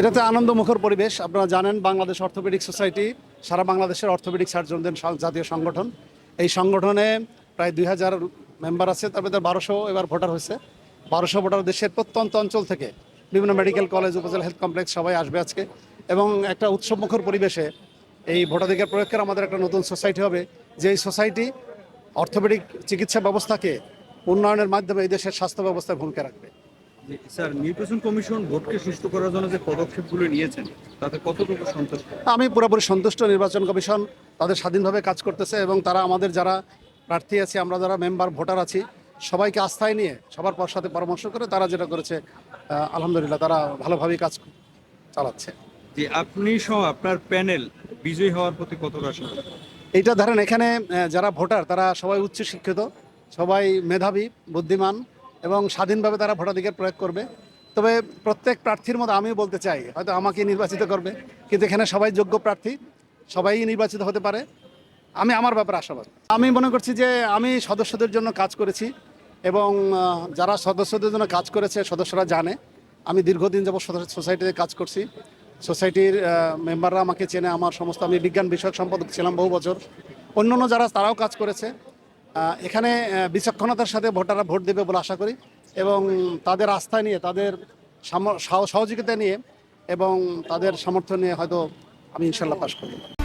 এটাতে আনন্দমুখর পরিবেশ। আপনারা জানেন, বাংলাদেশ অর্থোপেডিক সোসাইটি, সারা বাংলাদেশের অর্থোপেডিক সার্জনদের জাতীয় সংগঠন। এই সংগঠনে প্রায় দুই হাজার মেম্বার আছে, তার মধ্যে বারোশো এবার ভোটার হয়েছে। বারোশো ভোটার দেশের প্রত্যন্ত অঞ্চল থেকে বিভিন্ন মেডিকেল কলেজ, উপজেলা হেলথ কমপ্লেক্স সবাই আসবে আজকে। এবং একটা উৎসবমুখর পরিবেশে এই ভোটাধিকার প্রয়োগ করে আমাদের একটা নতুন সোসাইটি হবে যে এই সোসাইটি অর্থোপেডিক চিকিৎসা ব্যবস্থাকে উন্নয়নের মাধ্যমে এই দেশের স্বাস্থ্য ব্যবস্থায় ভূমিকা রাখবে। স্যার নির্বাচন কমিশন ভোটকে সুষ্ঠু করার জন্য যে পদক্ষেপগুলো নিয়েছেন তাতে কতটুকু সন্তুষ্ট? আমি পুরোপুরি সন্তুষ্ট নির্বাচন কমিশন তাদের স্বাধীনভাবে কাজ করতেছে এবং তারা আমাদের যারা প্রার্থী আছে আমরা যারা মেম্বার ভোটার আছি সবাইকে আস্থায় নিয়ে সবার পর সাথে পরামর্শ করে তারা যেটা করেছে আলহামদুলিল্লাহ তারা ভালোভাবেই কাজ চালাচ্ছে। যে আপনি সহ আপনার প্যানেল বিজয়ী হওয়ার প্রতি কতটা এইটা ধরেন এখানে যারা ভোটার তারা সবাই উচ্চ শিক্ষিত সবাই মেধাবী বুদ্ধিমান এবং স্বাধীনভাবে তারা ভোটাধিকার প্রয়োগ করবে। তবে প্রত্যেক প্রার্থীর মতো আমিও বলতে চাই, হয়তো আমাকে নির্বাচিত করবে, কিন্তু এখানে সবাই যোগ্য প্রার্থী সবাই নির্বাচিত হতে পারে। আমি আমার ব্যাপারে আশাবাদ। আমি মনে করছি যে আমি সদস্যদের জন্য কাজ করেছি এবং যারা সদস্যদের জন্য কাজ করেছে, সদস্যরা জানে। আমি দীর্ঘদিন যাবত সোসাইটিতে কাজ করছি। সোসাইটির মেম্বাররা আমাকে চেনে, আমার সমস্ত, আমি বিজ্ঞান বিষয়ক সম্পাদক ছিলাম বহু বছর। অন্যান্য যারা, তারাও কাজ করেছে। এখানে বিচক্ষণতার সাথে ভোটাররা ভোট দেবে বলে আশা করি এবং তাদের আস্থা নিয়ে, তাদের সহযোগিতা নিয়ে এবং তাদের সামর্থ্য নিয়ে হয়তো আমি ইনশাল্লাহ পাশ করব।